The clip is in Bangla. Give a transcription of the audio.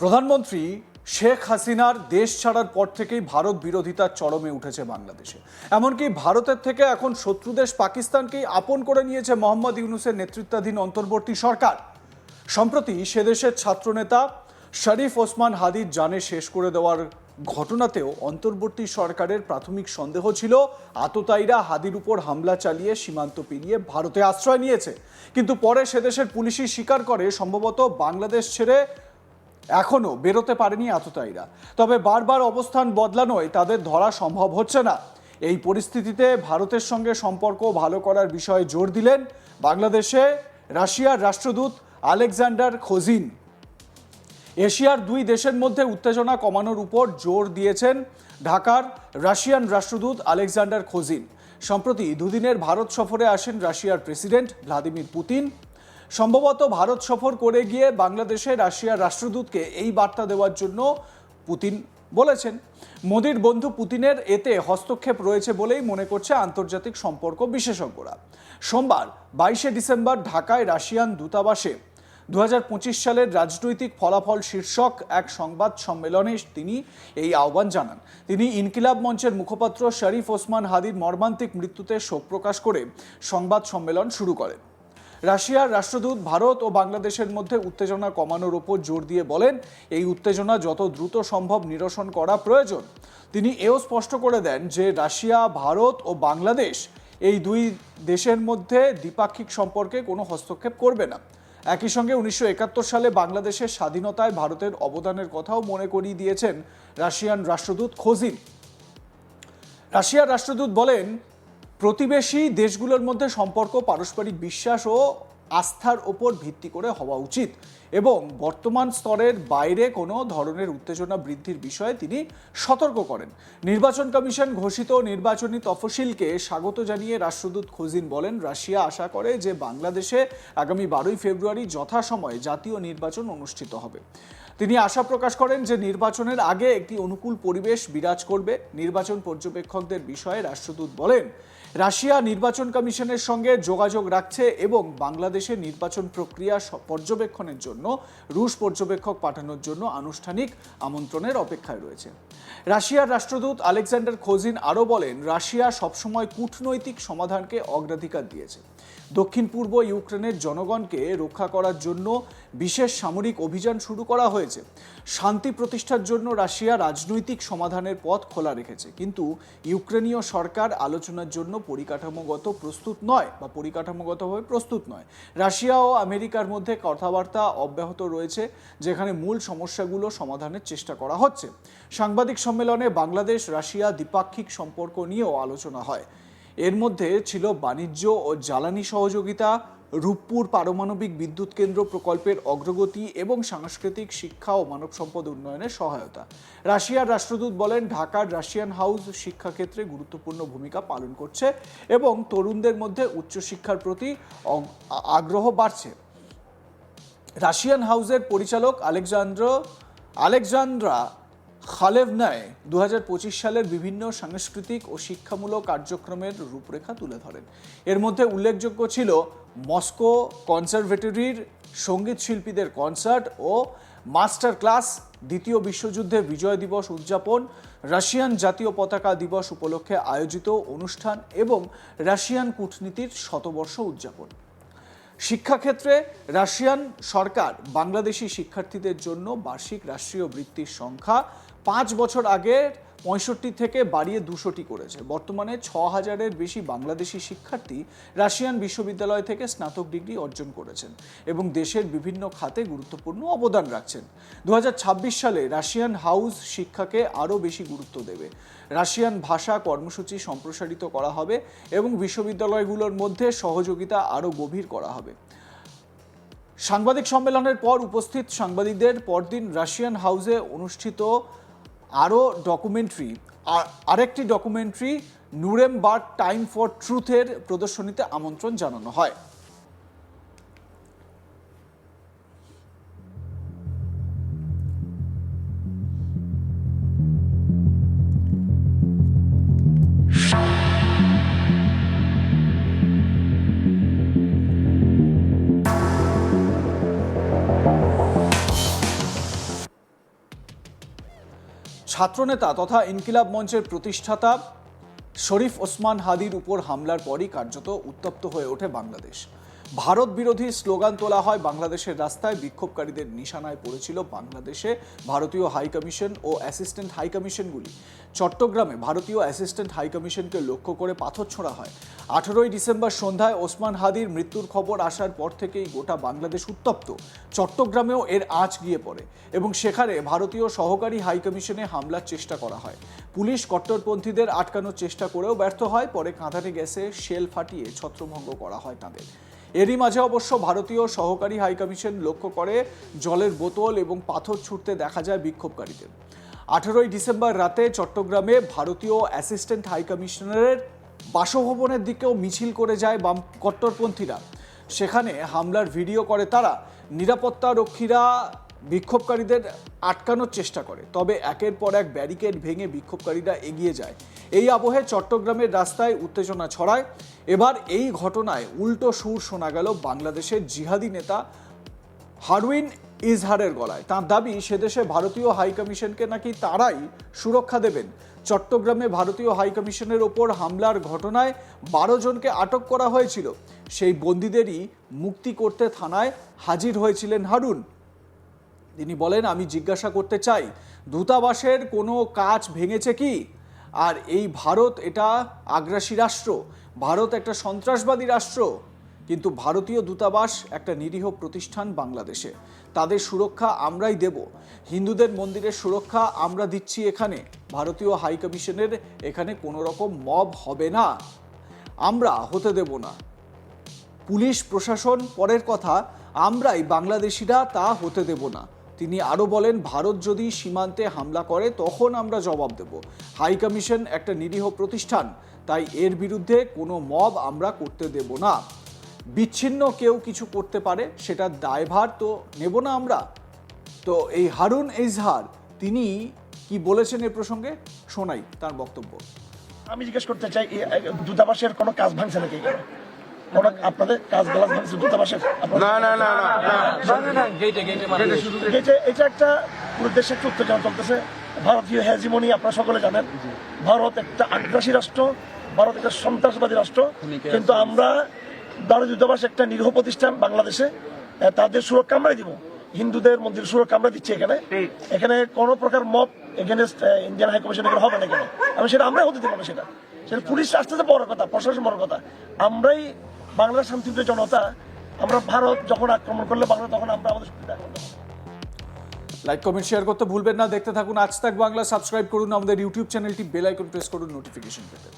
প্রধানমন্ত্রী শেখ হাসিনার দেশ ছাড়ার পর থেকেই ভারত বিরোধিতার চরমে উঠেছে বাংলাদেশে। এমনকি ভারতের থেকে এখন শত্রু দেশ পাকিস্তানকেই আপন করে নিয়েছে মোহাম্মদ ইউনুসের নেতৃত্বাধীন অন্তর্বর্তী সরকার। সম্প্রতি সে দেশের ছাত্রনেতা শরীফ ওসমান হাদির জানে শেষ করে দেওয়ার ঘটনাতেও অন্তর্বর্তী সরকারের প্রাথমিক সন্দেহ ছিল, আততায়ীরা হাদির উপর হামলা চালিয়ে সীমান্ত পেরিয়ে ভারতে আশ্রয় নিয়েছে। কিন্তু পরে সে দেশের পুলিশই স্বীকার করে, সম্ভবত বাংলাদেশ ছেড়ে এখনও বেরোতে পারেনি আততায়ীরা। তবে বারবার অবস্থান বদলানোয় তাদের ধরা সম্ভব হচ্ছে না। এই পরিস্থিতিতে ভারতের সঙ্গে সম্পর্ক ভালো করার বিষয়ে জোর দিলেন বাংলাদেশে রাশিয়ার রাষ্ট্রদূত আলেকজান্ডার খোজিন। এশিয়ার দুই দেশের মধ্যে উত্তেজনা কমানোর উপর জোর দিয়েছেন ঢাকার রাশিয়ান রাষ্ট্রদূত আলেকজান্ডার খোজিন। সম্প্রতি দুদিনের ভারত সফরে আসেন রাশিয়ার প্রেসিডেন্ট ভ্লাদিমির পুতিন সম্ভবত ভারত সফর করে গিয়ে বাংলাদেশে রাশিয়ার রাষ্ট্রদূতকে এই বার্তা দেওয়ার জন্য পুতিন বলেছেন। মোদির বন্ধু পুতিনের এতে হস্তক্ষেপ রয়েছে বলেই মনে করছে আন্তর্জাতিক সম্পর্ক বিশেষজ্ঞরা। সোমবার বাইশে ডিসেম্বর ঢাকায় রাশিয়ান দূতাবাসে দু হাজার পঁচিশ সালের রাজনৈতিক ফলাফল শীর্ষক এক সংবাদ সম্মেলনে তিনি এই আহ্বান জানান। তিনি ইনকিলাব মঞ্চের মুখপাত্র শরীফ ওসমান হাদির মর্মান্তিক মৃত্যুতে শোক প্রকাশ করে সংবাদ সম্মেলন শুরু করেন। রাশিয়ার রাষ্ট্রদূত ভারত ও বাংলাদেশের মধ্যে উত্তেজনা কমানোর ওপর জোর দিয়ে বলেন, এই উত্তেজনা যত দ্রুত সম্ভব নিরসন করা প্রয়োজন। তিনি এও স্পষ্ট করে দেন যে রাশিয়া, ভারত ও বাংলাদেশ এই দুই দেশের মধ্যে দ্বিপাক্ষিক সম্পর্কে কোনো হস্তক্ষেপ করবে না। একই সঙ্গে উনিশশো একাত্তর সালে বাংলাদেশের স্বাধীনতায় ভারতের অবদানের কথাও মনে করিয়ে দিয়েছেন রাশিয়ান রাষ্ট্রদূত খোজিন। রাশিয়ার রাষ্ট্রদূত বলেন প্রতিবেশী দেশগুলোর মধ্যে সম্পর্ক, পারস্পরিক বিশ্বাস ও আস্থার ওপর ভিত্তি করে হওয়া উচিত এবং বর্তমান স্তরের বাইরে কোনো ধরনের উত্তেজনা বৃদ্ধির বিষয়ে তিনি সতর্ক করেন। নির্বাচন কমিশন ঘোষিত নির্বাচনী তফসিলকে স্বাগত জানিয়ে রাষ্ট্রদূত খোজিন বলেন, রাশিয়া আশা করে যে বাংলাদেশে আগামী বারোই ফেব্রুয়ারি যথাসময়ে জাতীয় নির্বাচন অনুষ্ঠিত হবে। তিনি আশা প্রকাশ করেন যে নির্বাচনের আগে একটি অনুকূল পরিবেশ বিরাজ করবে। নির্বাচন পর্যবেক্ষকদের বিষয়ে রাষ্ট্রদূত বলেন রাশিয়া নির্বাচন কমিশনের সঙ্গে যোগাযোগ রাখছে এবং বাংলাদেশের নির্বাচন প্রক্রিয়া পর্যবেক্ষণের জন্য, রুশ পর্যবেক্ষক পাঠানোর জন্য আনুষ্ঠানিক আমন্ত্রণের অপেক্ষায় রয়েছে। রাশিয়ার রাষ্ট্রদূত আলেকজান্ডার খোজিন আরও বলেন, রাশিয়া সবসময় কূটনৈতিক সমাধানকে অগ্রাধিকার দিয়েছে। দক্ষিণ পূর্ব ইউক্রেনের জনগণকে রক্ষা করার জন্য বিশেষ সামরিক অভিযান শুরু করা হয়েছে। শান্তি প্রতিষ্ঠার জন্য রাশিয়া রাজনৈতিক সমাধানের পথ খোলা রেখেছে। কিন্তু ইউক্রেনীয় সরকার আলোচনার জন্য পরিকাঠামোগত প্রস্তুত নয় বা পরিকাঠামোগতভাবে প্রস্তুত নয়। রাশিয়া ও আমেরিকার মধ্যে কথাবার্তা অব্যাহত রয়েছে, যেখানে মূল সমস্যাগুলো সমাধানের চেষ্টা করা হচ্ছে। সাংবাদিক সম্মেলনে বাংলাদেশ, রাশিয়া দ্বিপাক্ষিক সম্পর্ক নিয়েও আলোচনা হয়। এর মধ্যে ছিল বাণিজ্য ও জ্বালানি সহযোগিতা রূপপুর পারমাণবিক বিদ্যুৎ কেন্দ্র প্রকল্পের অগ্রগতি এবং সাংস্কৃতিক শিক্ষা ও মানব সম্পদ উন্নয়নে সহায়তা। রাশিয়ার রাষ্ট্রদূত বলেন, ঢাকার রাশিয়ান হাউস শিক্ষাক্ষেত্রে গুরুত্বপূর্ণ ভূমিকা পালন করছে এবং তরুণদের মধ্যে উচ্চশিক্ষার প্রতি আগ্রহ বাড়ছে। রাশিয়ান হাউসের পরিচালক আলেকজান্দ্র, আলেকজান্দ্রা খালেভনায় দু সালের বিভিন্ন সাংস্কৃতিক ও শিক্ষামূলক কার্যক্রমের রূপরেখা তুলে ধরেন। এর মধ্যে উল্লেখযোগ্য ছিল মস্কো কনসারভেটরির সংগীত শিল্পীদের কনসার্ট ও মাস্টার ক্লাস দ্বিতীয় বিশ্বযুদ্ধে বিজয় দিবস উদযাপন, রাশিয়ান জাতীয় পতাকা দিবস উপলক্ষে আয়োজিত অনুষ্ঠান এবং রাশিয়ান কূটনীতির শতবর্ষ উদযাপন। শিক্ষাক্ষেত্রে রাশিয়ান সরকার বাংলাদেশি শিক্ষার্থীদের জন্য বার্ষিক রাষ্ট্রীয় বৃত্তির সংখ্যা পাঁচ বছর আগে পঁয়ষট্টি থেকে বাড়িয়ে দুশোটি করেছে। বর্তমানে ছ হাজারের বেশি বাংলাদেশি শিক্ষার্থী রাশিয়ান বিশ্ববিদ্যালয় থেকে স্নাতক ডিগ্রি অর্জন করেছেন এবং দেশের বিভিন্ন খাতে গুরুত্বপূর্ণ অবদান রাখছেন। দুহাজার ছাব্বিশ সালে রাশিয়ান হাউস শিক্ষাকে আরও বেশি গুরুত্ব দেবে। রাশিয়ান ভাষা কর্মসূচি সম্প্রসারিত করা হবে এবং বিশ্ববিদ্যালয়গুলোর মধ্যে সহযোগিতা আরও গভীর করা হবে। সাংবাদিক সম্মেলনের পর উপস্থিত সাংবাদিকদের পরদিন রাশিয়ান হাউসে অনুষ্ঠিত আরও ডকুমেন্টারি আর- আরেকটি ডকুমেন্টারি নুরেমবার্গ টাইম ফর ট্রুথের প্রদর্শনীতে আমন্ত্রণ জানানো হয়। ছাত্রনেতা তথা ইনকিলাব মঞ্চের প্রতিষ্ঠাতা শরীফ ওসমান হাদির উপর হামলার পরই কার্যত উত্তপ্ত হয়ে ওঠে বাংলাদেশ। ভারত বিরোধী স্লোগান তোলা হয় বাংলাদেশের রাস্তায় বিক্ষোভকারীদের নিশানায় পড়েছিল বাংলাদেশে ভারতীয় হাই কমিশন ও অ্যাসিস্ট্যান্ট হাই কমিশনগুলি। চট্টগ্রামে ভারতীয় অ্যাসিস্ট্যান্ট হাই কমিশনকে লক্ষ্য করে পাথর ছোঁড়া হয়। আঠেরোই ডিসেম্বর সন্ধ্যায় ওসমান হাদির মৃত্যুর খবর আসার পর থেকেই গোটা বাংলাদেশ উত্তপ্ত। চট্টগ্রামেও এর আঁচ গিয়ে পড়ে এবং সেখানে ভারতীয় সহকারী হাই কমিশনে হামলার চেষ্টা করা হয়। পুলিশ কট্টরপন্থীদের আটকানোর চেষ্টা করেও ব্যর্থ হয়, পরে কাঁদানে গ্যাসে শেল ফাটিয়ে ছত্রভঙ্গ করা হয় তাদের। এরই মাঝে অবশ্য ভারতীয় সহকারী হাই কমিশন লক্ষ্য করে জলের বোতল এবং পাথর ছুটতে দেখা যায় বিক্ষোভকারীদের। আঠেরোই ডিসেম্বর রাতে চট্টগ্রামে ভারতীয় অ্যাসিস্ট্যান্ট হাই হাইকমিশনারের বাসভবনের দিকেও মিছিল করে যায় বাম কট্টরপন্থীরা। সেখানে হামলার ভিডিও করে তারা। নিরাপত্তা রক্ষীরা বিক্ষোভকারীদের আটকানোর চেষ্টা করে, তবে একের পর এক ব্যারিকেড ভেঙে বিক্ষোভকারীরা এগিয়ে যায়। এই আবহে চট্টগ্রামের রাস্তায় উত্তেজনা ছড়ায়। এবার এই ঘটনায় উল্টো সুর শোনা গেল বাংলাদেশের জিহাদি নেতা হারউইন ইজহারের গলায়। তার দাবি সেদেশে ভারতীয় হাইকমিশনকে নাকি তারাই সুরক্ষা দেবেন। চট্টগ্রামে ভারতীয় হাইকমিশনের ওপর হামলার ঘটনায় বারো জনকে আটক করা হয়েছিল। সেই বন্দীদেরই মুক্তি করতে থানায় হাজির হয়েছিলেন হারুন। তিনি বলেন, আমি জিজ্ঞাসা করতে চাই, দূতাবাসের কোনো কাজ ভেঙেছে কি? আর এই ভারত এটা আগ্রাসী রাষ্ট্র, ভারত একটা সন্ত্রাসবাদী রাষ্ট্র, কিন্তু ভারতীয় দূতাবাস একটা নিরীহ প্রতিষ্ঠান বাংলাদেশে। তাদের সুরক্ষা আমরাই দেব। হিন্দুদের মন্দিরের সুরক্ষা আমরা দিচ্ছি এখানে। ভারতীয় হাই কমিশনের এখানে কোনো রকম মব হবে না। আমরা হতে দেব না। পুলিশ, প্রশাসন, পরের কথা, আমরাই বাংলাদেশিরা তা হতে দেব না। তিনি আরও বলেন, ভারত যদি সীমান্তে হামলা করে, তখন আমরা জবাব দেব। হাই কমিশন একটা নিরীহ প্রতিষ্ঠান, তাই এর বিরুদ্ধে কোনো মব আমরা করতে দেব না। বিচ্ছিন্ন কেউ কিছু করতে পারে সেটার দায়ভার তো নেব না আমরা। তো এই হারুন ইজহার তিনি কি বলেছেন এ প্রসঙ্গে? শোনাই তার বক্তব্য। আমি জিজ্ঞেস করতে চাই দূতাবাসের কোনো কাজ ভাঙছে নাকি? এখানে? আপনাদের কাজ গ্লাস ভাঙছে দূতাবাসের না না না না এটা এটা একটা পুরো দেশে একটা উত্তেজনা চলতেছে। ভারতীয় আপনারা সকলে জানেন। ভারত একটা আগ্রাসী রাষ্ট্র ভারত একটা সন্ত্রাসবাদী রাষ্ট্র। কিন্তু আমরা ভারতীয় দূতাবাস একটা নিরীহ প্রতিষ্ঠান বাংলাদেশে। তাদের সুরক্ষা আমরাই দিব। হিন্দুদের মন্দির সুরক্ষা আমরা দিচ্ছি এখানে। এখানে কোনো প্রকার মত এগেনস্ট ইন্ডিয়ান হাই কমিশন এখানে হবে না এখানে। আমি সেটা আমরাই হতে দিব না সেটা। সেটা পুলিশ আসতেছে বড় কথা প্রশাসন বড় কথা। আমরাই বাংলার শান্তিপ্রিয় জনতা, আমরা ভারত যখন আক্রমণ করলে বাংলা তখন আমরা আমাদের শক্তি দেখাবো লাইক কমেন্ট শেয়ার করতে ভুলবেন না। দেখতে থাকুন আজ তাক বাংলা। সাবস্ক্রাইব করুন আমাদের ইউটিউব চ্যানেলটি বেল আইকন প্রেস করুন নোটিফিকেশন পেতে।